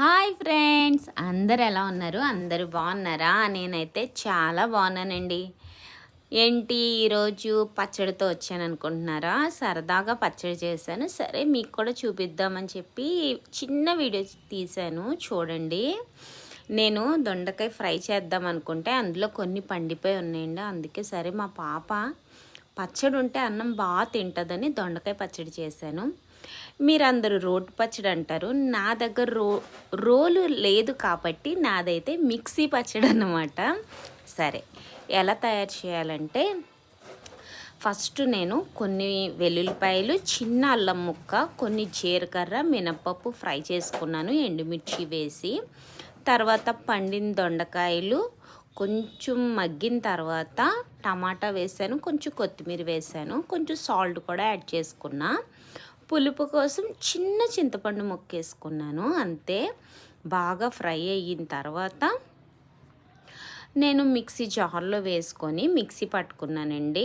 Hi friends అందరు ఎలా ఉన్నారు? అందరూ బాగున్నారా? నేనైతే చాలా బాగున్నానండి. ఏంటి ఈరోజు పచ్చడితో వచ్చాను అనుకుంటున్నారా? సరదాగా పచ్చడి చేశాను. సరే మీకు కూడా చూపిద్దామని చెప్పి చిన్న వీడియో తీశాను. చూడండి. నేను దొండకాయ ఫ్రై చేద్దాం అనుకుంటే అందులో కొన్ని పండిపోయి ఉన్నాయండి. అందుకే సరే మా పాప పచ్చడి ఉంటే అన్నం బాగా తింటుందని దొండకాయ పచ్చడి చేశాను. మీరందరూ రోడ్ పచ్చడి అంటారు. నా దగ్గర రో రోలు లేదు కాబట్టి నాదైతే మిక్సీ పచ్చడి అన్నమాట. సరే ఎలా తయారు చేయాలంటే ఫస్ట్ నేను కొన్ని వెల్లుల్లిపాయలు చిన్న అల్లం ముక్క కొన్ని జీలకర్ర మినపప్పు ఫ్రై చేసుకున్నాను ఎండుమిర్చి వేసి. తర్వాత పండిన దొండకాయలు కొంచెం మగ్గిన తర్వాత టమాటా వేసాను కొంచెం కొత్తిమీర వేసాను కొంచెం సాల్ట్ కూడా యాడ్ చేసుకున్నా. పులుపు కోసం చిన్న చింతపండు మొక్కేసుకున్నాను అంతే. బాగా ఫ్రై అయిన తర్వాత నేను మిక్సీ జార్లో వేసుకొని మిక్సీ పట్టుకున్నానండి.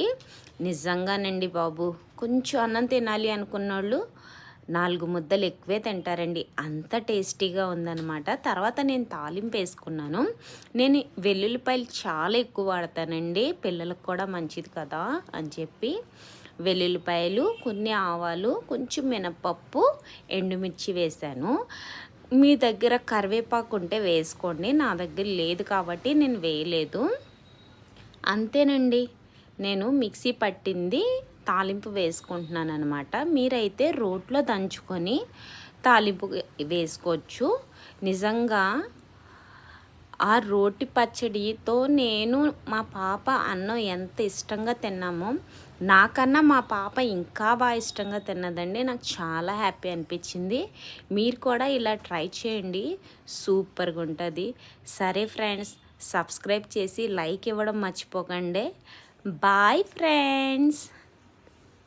నిజంగానండి బాబు కొంచెం అన్నం తినాలి అనుకున్న వాళ్ళు నాలుగు ముద్దలు ఎక్కువే తింటారండి. అంత టేస్టీగా ఉందనమాట తర్వాత నేను తాలింపు వేసుకున్నాను. నేను వెల్లుల్లిపాయలు చాలా ఎక్కువ వాడతానండి. పిల్లలకు కూడా మంచిది కదా అని చెప్పి వెల్లుల్లిపాయలు కొన్ని ఆవాలు కొంచెం మినపప్పు ఎండుమిర్చి వేసాను మీ దగ్గర కరివేపాకు ఉంటే వేసుకోండి. నా దగ్గర లేదు కాబట్టి నేను వేయలేదు. అంతేనండి. నేను మిక్సీ పట్టింది తాలింపు వేసుకుంటున్నాను అనమాట మీరైతే రోట్లో దంచుకొని తాలింపు వేసుకోవచ్చు. నిజంగా ఆ రోటి పచ్చడితో నేను మా పాప అన్నం ఎంత ఇష్టంగా తిన్నామో నాకన్నా మా పాప ఇంకా బాగా ఇష్టంగా తిన్నదండి. నాకు చాలా హ్యాపీ అనిపించింది. మీరు కూడా ఇలా ట్రై చేయండి. సూపర్గా ఉంటుంది. సరే ఫ్రెండ్స్ సబ్స్క్రైబ్ చేసి లైక్ ఇవ్వడం మర్చిపోకండి. Bye friends.